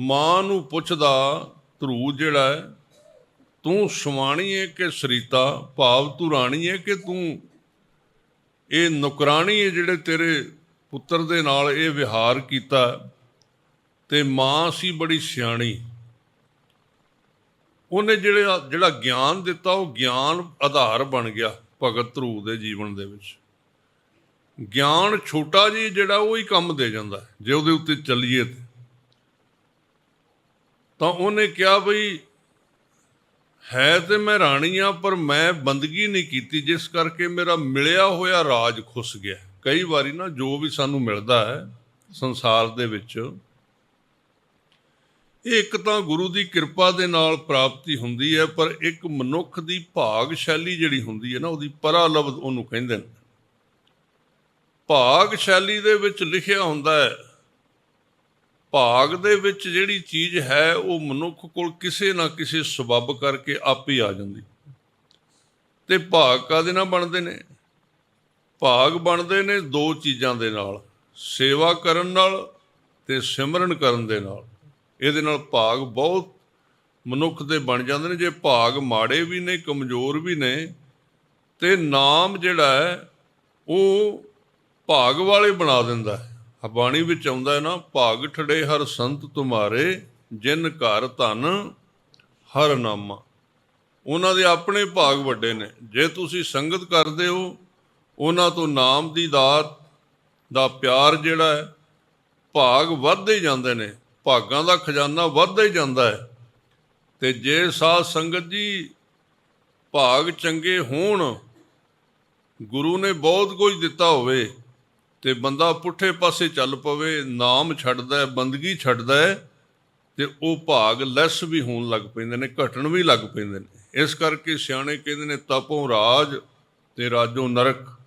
ਮਾਂ ਨੂੰ ਪੁੱਛਦਾ ਧਰੂ ਜਿਹੜਾ ਹੈ, ਤੂੰ ਸੁਆਣੀ ਹੈ ਕਿ ਸਰੀਤਾ? ਭਾਵ ਤੂੰ ਰਾਣੀ ਹੈ ਕਿ ਤੂੰ? ਇਹ ਨੁਕਰਾਣੀ ਹੈ ਜਿਹੜੇ ਤੇਰੇ ਪੁੱਤਰ ਦੇ ਨਾਲ ਇਹ ਵਿਹਾਰ ਕੀਤਾ ਤੇ ਮਾਂ ਸੀ ਬੜੀ ਸਿਆਣੀ। ਉਹਨੇ ਜਿਹੜਾ ਜਿਹੜਾ ਗਿਆਨ ਦਿੱਤਾ ਉਹ ਗਿਆਨ ਆਧਾਰ ਬਣ ਗਿਆ ਭਗਤ ਧਰੂ ਦੇ ਜੀਵਨ ਦੇ ਵਿੱਚ। ਗਿਆਨ ਛੋਟਾ ਜੀ ਜਿਹੜਾ ਉਹ ਹੀ ਕੰਮ ਦੇ ਜਾਂਦਾ ਜੇ ਉਹਦੇ ਉੱਤੇ ਚੱਲੀਏ ਤੇ। ਤਾਂ ਉਹਨੇ ਕਿਹਾ ਬਈ, ਹੈ ਤੇ ਮੈਂ ਰਾਣੀ ਆ, ਪਰ ਮੈਂ ਬੰਦਗੀ ਨਹੀਂ ਕੀਤੀ, ਜਿਸ ਕਰਕੇ ਮੇਰਾ ਮਿਲਿਆ ਹੋਇਆ ਰਾਜ ਖੁੱਸ ਗਿਆ। ਕਈ ਵਾਰੀ ਨਾ ਜੋ ਵੀ ਸਾਨੂੰ ਮਿਲਦਾ ਹੈ ਸੰਸਾਰ ਦੇ ਵਿੱਚ, ਇਹ ਇੱਕ ਤਾਂ ਗੁਰੂ ਦੀ ਕਿਰਪਾ ਦੇ ਨਾਲ ਪ੍ਰਾਪਤੀ ਹੁੰਦੀ ਹੈ, ਪਰ ਇੱਕ ਮਨੁੱਖ ਦੀ ਭਾਗਸ਼ਾਲੀ ਜਿਹੜੀ ਹੁੰਦੀ ਹੈ ਨਾ, ਉਹਦੀ ਪਰਾਲਬਧ ਉਹਨੂੰ ਕਹਿੰਦੇ ਨੇ। ਭਾਗਸ਼ਾਲੀ ਦੇ ਵਿੱਚ ਲਿਖਿਆ ਹੁੰਦਾ ਹੈ ਭਾਗ ਦੇ ਵਿੱਚ ਜਿਹੜੀ ਚੀਜ਼ ਹੈ, ਉਹ ਮਨੁੱਖ ਕੋਲ ਕਿਸੇ ਨਾ ਕਿਸੇ ਸਬੱਬ ਕਰਕੇ ਆਪੇ ਆ ਜਾਂਦੀ। ਤੇ ਭਾਗ ਕਾਦੇ ਨਾਲ ਬਣਦੇ ਨੇ? ਭਾਗ ਬਣਦੇ ਨੇ ਦੋ ਚੀਜ਼ਾਂ ਦੇ ਨਾਲ, ਸੇਵਾ ਕਰਨ ਨਾਲ ਤੇ ਸਿਮਰਨ ਕਰਨ ਦੇ ਨਾਲ। ਇਹਦੇ ਨਾਲ ਭਾਗ ਬਹੁਤ ਮਨੁੱਖ ਦੇ ਬਣ ਜਾਂਦੇ ਨੇ, ਜੇ ਭਾਗ ਮਾੜੇ ਵੀ ਨੇ, ਕਮਜ਼ੋਰ ਵੀ ਨੇ, ਤੇ ਨਾਮ ਜਿਹੜਾ ਹੈ, ਉਹ ਭਾਗ ਵਾਲੇ ਬਣਾ ਦਿੰਦਾ ਹੈ। ਆ ਬਾਣੀ ਵਿੱਚ ਆਉਂਦਾ ਹੈ ਨਾ, ਭਾਗ ਠੜੇ ਹਰ ਸੰਤ ਤੁਮਾਰੇ, ਜਿਨ ਘਰ ਧਨ ਹਰ ਨਾਮਾ। ਉਹਨਾਂ ਦੇ ਆਪਣੇ ਭਾਗ ਵੱਡੇ ਨੇ। ਜੇ ਤੁਸੀਂ ਸੰਗਤ ਕਰਦੇ ਹੋ, ਉਹਨਾਂ ਤੋਂ ਨਾਮ ਦੀ ਦਾਤ ਦਾ ਪਿਆਰ ਜਿਹੜਾ ਹੈ, ਭਾਗ ਵੱਧਦੇ ਜਾਂਦੇ ਨੇ। ਭਾਗਾਂ ਦਾ ਖਜ਼ਾਨਾ ਵੱਧਦਾ ਹੀ ਜਾਂਦਾ ਹੈ। ਤੇ ਜੇ ਸਾਧ ਸੰਗਤ ਜੀ ਭਾਗ ਚੰਗੇ ਹੋਣ, ਗੁਰੂ ਨੇ ਬਹੁਤ ਕੁਝ ਦਿੱਤਾ ਹੋਵੇ ਤੇ ਬੰਦਾ ਪੁੱਠੇ ਪਾਸੇ ਚੱਲ ਪਵੇ, ਨਾਮ ਛੱਡਦਾ ਹੈ, ਬੰਦਗੀ ਛੱਡਦਾ ਹੈ, ਤੇ ਉਹ ਭਾਗ ਲੈਸ ਵੀ ਹੋਣ ਲੱਗ ਪੈਂਦੇ ਨੇ, ਘਟਣ ਵੀ ਲੱਗ ਪੈਂਦੇ ਨੇ। ਇਸ ਕਰਕੇ ਸਿਆਣੇ ਕਹਿੰਦੇ ਨੇ, ਤਪੋਂ ਰਾਜ ਤੇ ਰਾਜੋਂ ਨਰਕ।